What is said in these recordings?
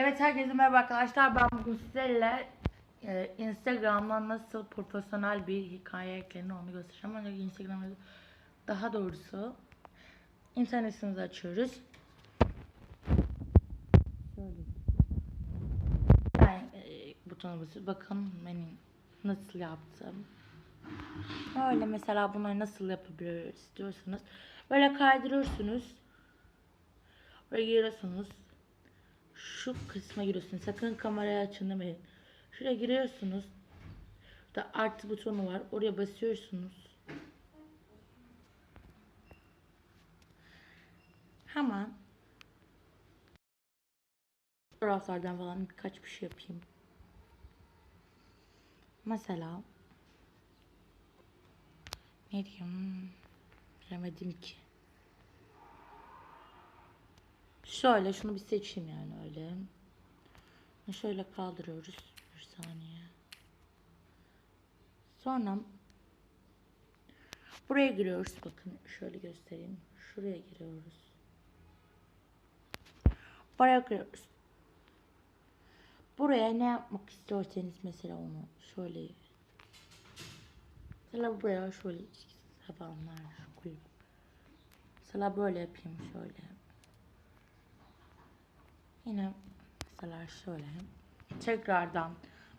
Evet herkese merhaba arkadaşlar. Ben bugün sizlerle e, Instagram'dan nasıl profesyonel bir hikaye eklenir onu göstereceğim. Ancak Instagram'da daha doğrusu internetimizi açıyoruz. Şöyle. Ben e, butona basıyorum. Bakın benim nasıl yaptım. Öyle mesela bunları nasıl yapabiliriz diyorsanız böyle kaydırıyorsunuz. Böyle giriyorsunuz şu kısma giriyorsunuz. Sakın kamerayı açın demeyin. Şuraya giriyorsunuz. Burada artı butonu var. Oraya basıyorsunuz. Hemen fotoğraflardan falan birkaç bir şey yapayım. Mesela ne diyeyim bilemedim ki. Şöyle şunu bir seçeyim yani öyle. Şöyle kaldırıyoruz. Bir saniye. Sonra buraya giriyoruz. Bakın şöyle göstereyim. Şuraya giriyoruz. Buraya giriyoruz. Buraya ne yapmak istiyorsanız mesela onu şöyle Mesela buraya şöyle sabanlar koyup Mesela böyle yapayım şöyle. Yine mesela şöyle tekrardan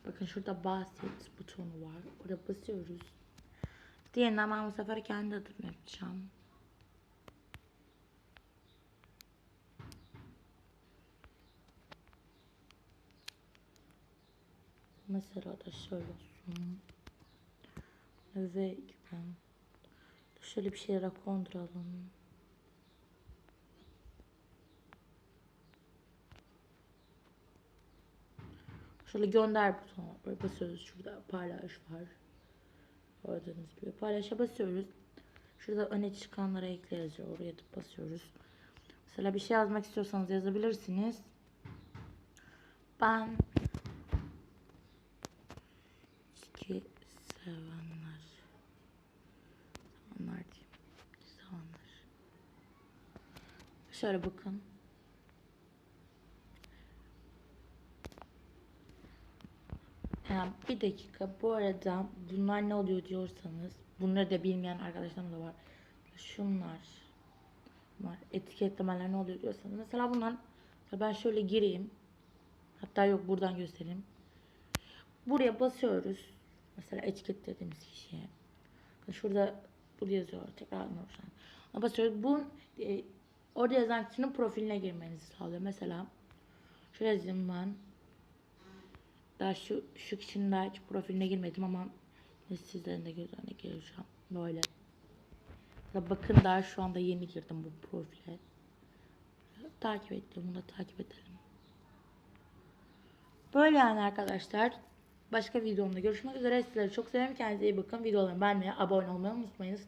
bakın şurada bahset butonu var. Oraya basıyoruz. Diğerinden ben bu sefer kendi adımı yapacağım. Mesela da şöyle olsun. Ve gibi. Şöyle bir şeylere konduralım. Şöyle gönder butonuna basıyoruz. Şurada paylaş var. Gördüğünüz gibi paylaşa basıyoruz. Şurada öne çıkanlara ekle. Oraya da basıyoruz. Mesela bir şey yazmak istiyorsanız yazabilirsiniz. Ben içki sevenler sevenler diyeyim. Sevenler. Şöyle bakın. Bir dakika bu arada bunlar ne oluyor diyorsanız bunları da bilmeyen arkadaşlarım da var. Şunlar var. Etiketlemeler ne oluyor diyorsanız mesela bunlar ben şöyle gireyim. Hatta yok buradan göstereyim. Buraya basıyoruz. Mesela etiketlediğimiz kişiye. Şurada burada yazıyor tekrar Nurşen. Basıyoruz. Bu e, orada yazan kişinin profiline girmenizi sağlıyor. Mesela şöyle yazayım ben. Daha şu, şu kişinin daha hiç profiline girmedim ama sizlerin de göz önüne gireceğim. Böyle. Bakın daha şu anda yeni girdim bu profile. Takip ettim. Bunu da takip edelim. Böyle yani arkadaşlar. Başka videomda görüşmek üzere. Sizleri çok seviyorum. Kendinize iyi bakın. Videolarımı beğenmeyi, abone olmayı unutmayınız.